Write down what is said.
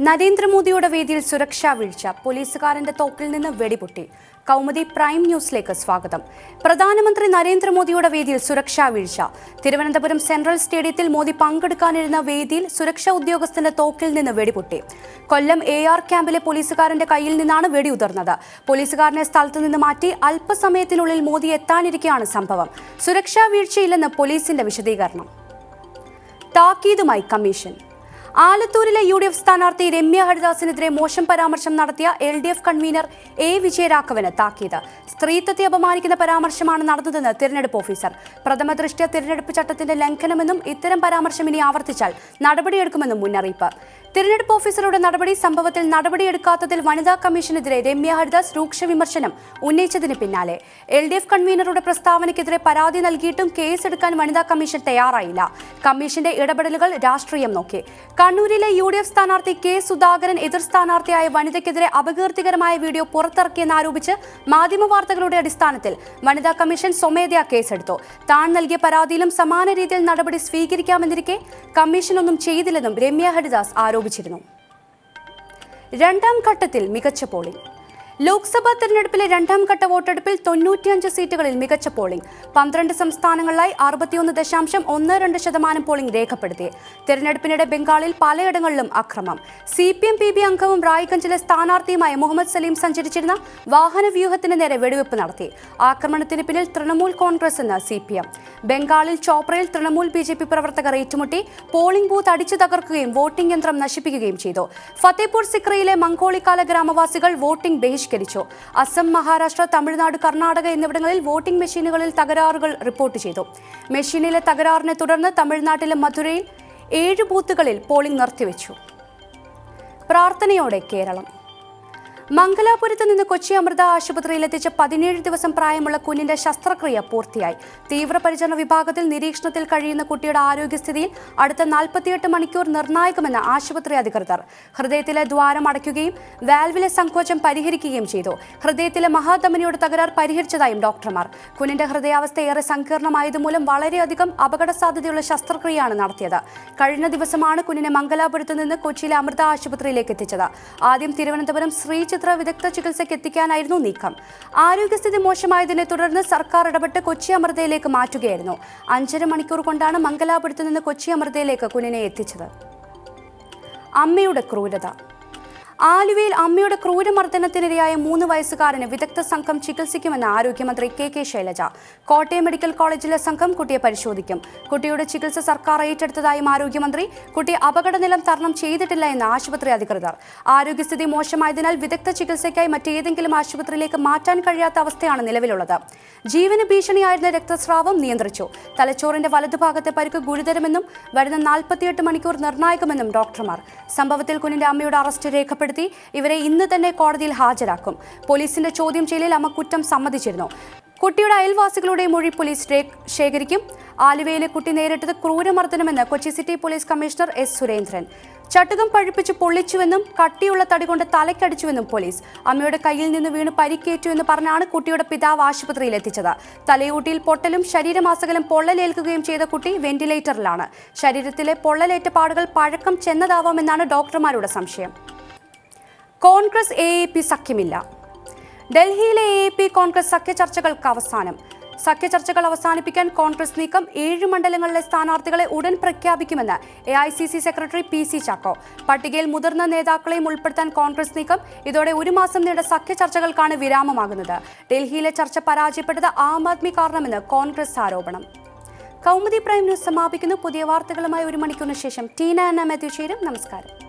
നരേന്ദ്രമോദിയുടെ വേദിയിൽ സുരക്ഷാ വീഴ്ച. പോലീസുകാരന്റെ തോക്കിൽ നിന്ന് വെടിപൊട്ടി. കൗമുദി പ്രൈം ന്യൂസിലേക്ക് സ്വാഗതം. പ്രധാനമന്ത്രി നരേന്ദ്രമോദിയുടെ വേദിയിൽ സുരക്ഷാ വീഴ്ച. തിരുവനന്തപുരം സെൻട്രൽ സ്റ്റേഡിയത്തിൽ മോദി പങ്കെടുക്കാനിരുന്ന വേദിയിൽ സുരക്ഷാ ഉദ്യോഗസ്ഥന്റെ തോക്കിൽ നിന്ന് വെടിപൊട്ടി. കൊല്ലം എ ആർ ക്യാമ്പിലെ പോലീസുകാരന്റെ കയ്യിൽ നിന്നാണ് വെടിയുതിർന്നത്. പോലീസുകാരനെ സ്ഥലത്ത് നിന്ന് മാറ്റി അല്പസമയത്തിനുള്ളിൽ മോദി എത്താനിരിക്കെയാണ് സംഭവം. സുരക്ഷാ വീഴ്ചയില്ലെന്ന് പോലീസിന്റെ വിശദീകരണം. താക്കീതുമായി കമ്മീഷൻ. ആലത്തൂരിലെ യു ഡി എഫ് സ്ഥാനാർത്ഥി രമ്യ ഹരിദാസിനെതിരെ മോശം പരാമർശം നടത്തിയ L D F convener A വിജയരാഘവന് താക്കീത്. സ്ത്രീത്വത്തെ അപമാനിക്കുന്ന പരാമർശമാണ് നടന്നതെന്ന് തിരഞ്ഞെടുപ്പ് ഓഫീസർ. പ്രഥമ ദൃഷ്ട്യ തിരഞ്ഞെടുപ്പ് ചട്ടത്തിന്റെ ലംഘനമെന്നും ഇത്തരം പരാമർശം ഇനി ആവർത്തിച്ചാൽ നടപടിയെടുക്കുമെന്നും മുന്നറിയിപ്പ്. തിരഞ്ഞെടുപ്പ് ഓഫീസറുടെ നടപടി സംഭവത്തിൽ നടപടിയെടുക്കാത്തതിൽ വനിതാ കമ്മീഷനെതിരെ രമ്യ ഹരിദാസ് രൂക്ഷ വിമർശനം ഉന്നയിച്ചതിന് പിന്നാലെ. എൽ ഡി എഫ് കൺവീനറുടെ പ്രസ്താവനയ്ക്കെതിരെ പരാതി നൽകിയിട്ടും കേസെടുക്കാൻ വനിതാ കമ്മീഷൻ തയ്യാറായില്ല. കമ്മീഷന്റെ ഇടപെടലുകൾ രാഷ്ട്രീയം നോക്കി. കണ്ണൂരിലെ യു ഡി എഫ് സ്ഥാനാർത്ഥി കെ സുധാകരൻ എതിർ സ്ഥാനാർത്ഥിയായ വനിതയ്ക്കെതിരെ അപകീർത്തികരമായ വീഡിയോ പുറത്തിറക്കിയെന്നാരോപിച്ച് മാധ്യമ വാർത്തകളുടെ അടിസ്ഥാനത്തിൽ വനിതാ കമ്മീഷൻ സ്വമേധയാ കേസെടുത്തു. താൻ നൽകിയ പരാതിയിലും സമാന രീതിയിൽ നടപടി സ്വീകരിക്കാമെന്നിരിക്കെ കമ്മീഷൻ ഒന്നും ചെയ്തില്ലെന്നും രമ്യ ഹരിദാസ് ആരോപിച്ചിരുന്നു രണ്ടാം ഘട്ടത്തിൽ മികച്ച പോളിംഗ് ലോക്സഭാ തെരഞ്ഞെടുപ്പിലെ രണ്ടാം ഘട്ട വോട്ടെടുപ്പിൽ തൊണ്ണൂറ്റിയഞ്ച് സീറ്റുകളിൽ മികച്ച പോളിംഗ്. പന്ത്രണ്ട് സംസ്ഥാനങ്ങളിലായി അറുപത്തിയൊന്ന് ദശാംശം ഒന്ന് രണ്ട് ശതമാനം പോളിംഗ് രേഖപ്പെടുത്തി. തെരഞ്ഞെടുപ്പിനിടെ ബംഗാളിൽ പലയിടങ്ങളിലും അക്രമം. C P M P B അംഗവും റായ്ഗഞ്ചിലെ സ്ഥാനാർത്ഥിയുമായ മുഹമ്മദ് സലീം സഞ്ചരിച്ചിരുന്ന വാഹന വ്യൂഹത്തിന് നേരെ വെടിവെപ്പ് നടത്തി. ആക്രമണത്തിന് പിന്നിൽ തൃണമൂൽ കോൺഗ്രസ് എന്ന് സി പി എം ബംഗാളിൽ ചോപ്രയിൽ തൃണമൂൽ ബി ജെ പി പ്രവർത്തകർ ഏറ്റുമുട്ടി. പോളിംഗ് ബൂത്ത് അടിച്ചു തകർക്കുകയും വോട്ടിംഗ് യന്ത്രം നശിപ്പിക്കുകയും ചെയ്തു. ഫത്തേപൂർ സിക്രയിലെ മംഗോളിക്കാല ഗ്രാമവാസികൾ വോട്ടിംഗ് ബഹിഷ്കരിച്ചു അസം മഹാരാഷ്ട്ര തമിഴ്നാട് കർണാടക എന്നിവിടങ്ങളിൽ വോട്ടിംഗ് മെഷീനുകളിൽ തകരാറുകൾ റിപ്പോർട്ട് ചെയ്തു. മെഷീനിലെ തകരാറിനെ തുടർന്ന് തമിഴ്നാട്ടിലെ മധുരയിൽ ഏഴ് ബൂത്തുകളിൽ പോളിംഗ് നിർത്തിവെച്ചു. പ്രാർത്ഥനയോടെ കേരളം. മംഗലാപുരത്ത് നിന്ന് കൊച്ചി അമൃത ആശുപത്രിയിലെത്തിച്ച പതിനേഴ് ദിവസം പ്രായമുള്ള കുഞ്ഞിന്റെ ശസ്ത്രക്രിയ പൂർത്തിയായി. തീവ്രപരിചരണ വിഭാഗത്തിൽ നിരീക്ഷണത്തിൽ കഴിയുന്ന കുട്ടിയുടെ ആരോഗ്യസ്ഥിതിയിൽ അടുത്ത നാൽപ്പത്തിയെട്ട് മണിക്കൂർ നിർണായകമെന്ന് ആശുപത്രി അധികൃതർ. ഹൃദയത്തിലെ ദ്വാരം അടയ്ക്കുകയും വാൽവിലെ സങ്കോചം പരിഹരിക്കുകയും ചെയ്തു. ഹൃദയത്തിലെ മഹാധമനിയുടെ തകരാർ പരിഹരിച്ചതായും ഡോക്ടർമാർ. കുഞ്ഞിന്റെ ഹൃദയാവസ്ഥ ഏറെ സങ്കീർണമായതുമൂലം വളരെയധികം അപകട സാധ്യതയുള്ള ശസ്ത്രക്രിയയാണ് നടത്തിയത്. കഴിഞ്ഞ ദിവസമാണ് കുഞ്ഞിനെ മംഗലാപുരത്ത് നിന്ന് കൊച്ചിയിലെ അമൃത ആശുപത്രിയിലേക്ക് എത്തിച്ചത്. ആദ്യം തിരുവനന്തപുരം ശ്രീചിത്ര വിദഗ്ധ ചികിത്സയ്ക്ക് എത്തിക്കാനായിരുന്നു നീക്കം. ആരോഗ്യസ്ഥിതി മോശമായതിനെ തുടർന്ന് സർക്കാർ ഇടപെട്ട് കൊച്ചി അമൃതയിലേക്ക് മാറ്റുകയായിരുന്നു. അഞ്ചര മണിക്കൂർ കൊണ്ടാണ് മംഗലാപുരത്ത് നിന്ന് കൊച്ചി അമൃതയിലേക്ക് കുഞ്ഞിനെ എത്തിച്ചത്. അമ്മയുടെ ക്രൂരത. ആലുവയിൽ അമ്മയുടെ ക്രൂരമർദ്ദനത്തിനിരയായ മൂന്ന് വയസ്സുകാരന് വിദഗ്ധ സംഘം ചികിത്സിക്കുമെന്ന് ആരോഗ്യമന്ത്രി K K Shailaja. Kottayam medical കോളേജിലെ സംഘം കുട്ടിയെ പരിശോധിക്കും. കുട്ടിയുടെ ചികിത്സ സർക്കാർ ഏറ്റെടുത്തതായും ആരോഗ്യമന്ത്രി കുട്ടി അപകടനിലം തരണം ചെയ്തിട്ടില്ല എന്ന് ആശുപത്രി അധികൃതർ. ആരോഗ്യസ്ഥിതി മോശമായതിനാൽ വിദഗ്ധ ചികിത്സയ്ക്കായി മറ്റേതെങ്കിലും ആശുപത്രിയിലേക്ക് മാറ്റാൻ കഴിയാത്ത അവസ്ഥയാണ് നിലവിലുള്ളത്. ജീവന് ഭീഷണിയായിരുന്ന രക്തസ്രാവം നിയന്ത്രിച്ചു. തലച്ചോറിന്റെ വലതുഭാഗത്തെ പരിക്ക് ഗുരുതരമെന്നും വരുന്ന നാൽപ്പത്തിയെട്ട് മണിക്കൂർ നിർണായകമെന്നും ഡോക്ടർമാർ. സംഭവത്തിൽ കുഞ്ഞിന്റെ അമ്മയുടെ അറസ്റ്റ് രേഖപ്പെടുത്തി ഇവരെ ഇന്ന് തന്നെ കോടതിയിൽ ഹാജരാക്കും. പോലീസിന്റെ ചോദ്യം ചെയ്യലിൽ അമ്മ കുറ്റം സമ്മതിച്ചിരുന്നു. കുട്ടിയുടെ അയൽവാസികളുടെ മൊഴി പോലീസ് ശേഖരിക്കും. ആലുവയിലെ കുട്ടി നേരിട്ടത് ക്രൂരമർദ്ദനമെന്ന് Kochi city police commissioner S. Surendran. ചട്ടുകം പഴുപ്പിച്ച് പൊള്ളിച്ചുവെന്നും കട്ടിയുള്ള തടി കൊണ്ട് തലയ്ക്കടിച്ചുവെന്നും പോലീസ്. അമ്മയുടെ കയ്യിൽ നിന്ന് വീണ് പരിക്കേറ്റുവെന്ന് പറഞ്ഞാണ് കുട്ടിയുടെ പിതാവ് ആശുപത്രിയിൽ എത്തിച്ചത് തലയൂട്ടിയിൽ പൊട്ടലും ശരീരമാസകലം പൊള്ളലേൽക്കുകയും ചെയ്ത കുട്ടി വെന്റിലേറ്ററിലാണ്. ശരീരത്തിലെ പൊള്ളലേറ്റ പാടുകൾ പഴക്കം ചെന്നതാവാമെന്നാണ് ഡോക്ടർമാരുടെ സംശയം. കോൺഗ്രസ് എ എ പി സഖ്യമില്ല. ഡൽഹിയിലെ എ എ പി കോൺഗ്രസ് സഖ്യ ചർച്ചകൾക്ക് അവസാനം. സഖ്യ ചർച്ചകൾ അവസാനിപ്പിക്കാൻ കോൺഗ്രസ് നീക്കം ഏഴ് മണ്ഡലങ്ങളിലെ സ്ഥാനാർത്ഥികളെ ഉടൻ പ്രഖ്യാപിക്കുമെന്ന് A I C C secretary P C Chacko. പട്ടികയിൽ മുതിർന്ന നേതാക്കളെയും ഉൾപ്പെടുത്താൻ കോൺഗ്രസ് നീക്കം ഇതോടെ ഒരു മാസം നീണ്ട സഖ്യ ചർച്ചകൾക്കാണ് വിരാമമാകുന്നത്. ഡൽഹിയിലെ ചർച്ച പരാജയപ്പെട്ടത് ആം ആദ്മി കാരണമെന്ന് കോൺഗ്രസ് ആരോപണം. കൗമുദി പ്രൈം ന്യൂസ് സമാപിക്കുന്നു. പുതിയ വാർത്തകളുമായി ഒരു മണിക്കൂറിന് ശേഷം ടീന എന്ന മാത്യു ചേരും നമസ്കാരം.